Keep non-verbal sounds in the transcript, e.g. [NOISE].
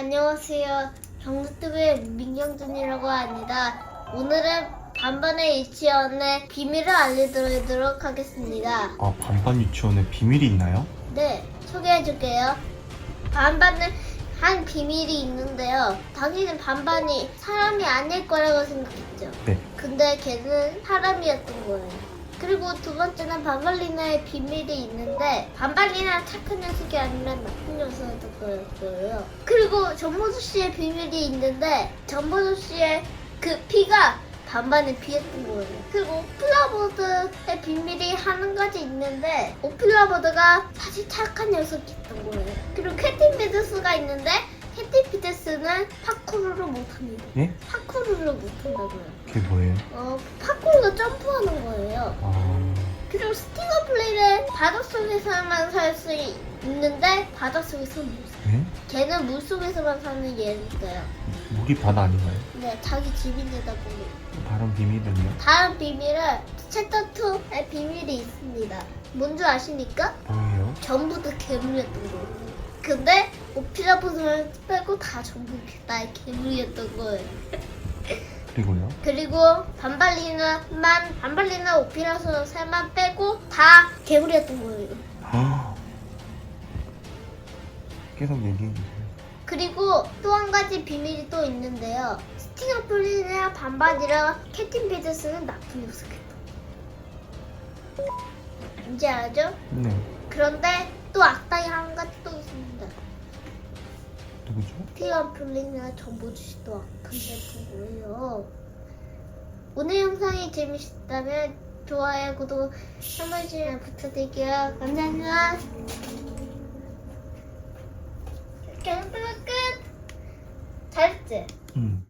안녕하세요. 경주TV의 민경준이라고 합니다. 오늘은 반반의 유치원의 비밀을 알려드리도록 하겠습니다. 아, 반반 유치원에 비밀이 있나요? 네, 소개해줄게요. 반반은 한 비밀이 있는데요. 당신은 반반이 사람이 아닐 거라고 생각했죠. 네. 근데 걔는 사람이었던 거예요. 그리고 두 번째는 반발리나의 비밀이 있는데 반발리나 착한 녀석이 아니라 나쁜 녀석이었던 거예요. 그리고 전보수 씨의 비밀이 있는데 전보수 씨의 그 피가 반반에 피했던 거예요. 그리고 오플라보드의 비밀이 한 가지 있는데 오플라보드가 사실 착한 녀석이었던 거예요. 그리고 캐틴 비드스가 있는데 캐틴 비드스는 파쿠르를 못합니다. 예? 파쿠르 를 못한다고요. 그게 뭐예요? 어, 파쿠르가 점프하는 거예요. 아, 그리고 스티거 플레이는 바닷속에서만 살 수 있는데 바닷속에서는 못 살아요. 예? 걔는 물속에서만 사는 얘니까요. 물이 바다 아닌가요? 네, 자기 집인데다 보니. 다른 비밀은요? 다른 비밀은 챕터 2의 비밀이 있습니다. 뭔지 아십니까? 뭐예요? 전부 다 괴물이었던 거예요. 근데 오피라보드만 빼고 다 전부 다 괴물이었던 거예요. [LAUGHS] 그리고요? 그리고 반발리나만 반발리나 오피라서 살만 빼고 다 괴물이었던 거예요. 아, 계속 얘기해 주세요. 그리고 또 한 가지 비밀이 또 있는데요. 스티너 플린이랑 반반이랑 캡틴 비드스는 나쁜 녀석이에요. 이제 알죠? 네. 그런데 또 악당이 한 가지 또 있습니다. 누구죠? 스티너 플린이랑 정보 주시도 악당이었던 거예요. 오늘 영상이 재밌었다면 좋아요, 구독 한 번씩 부탁드릴게요. 감사합니다. 경도 끝! 잘했지? 음.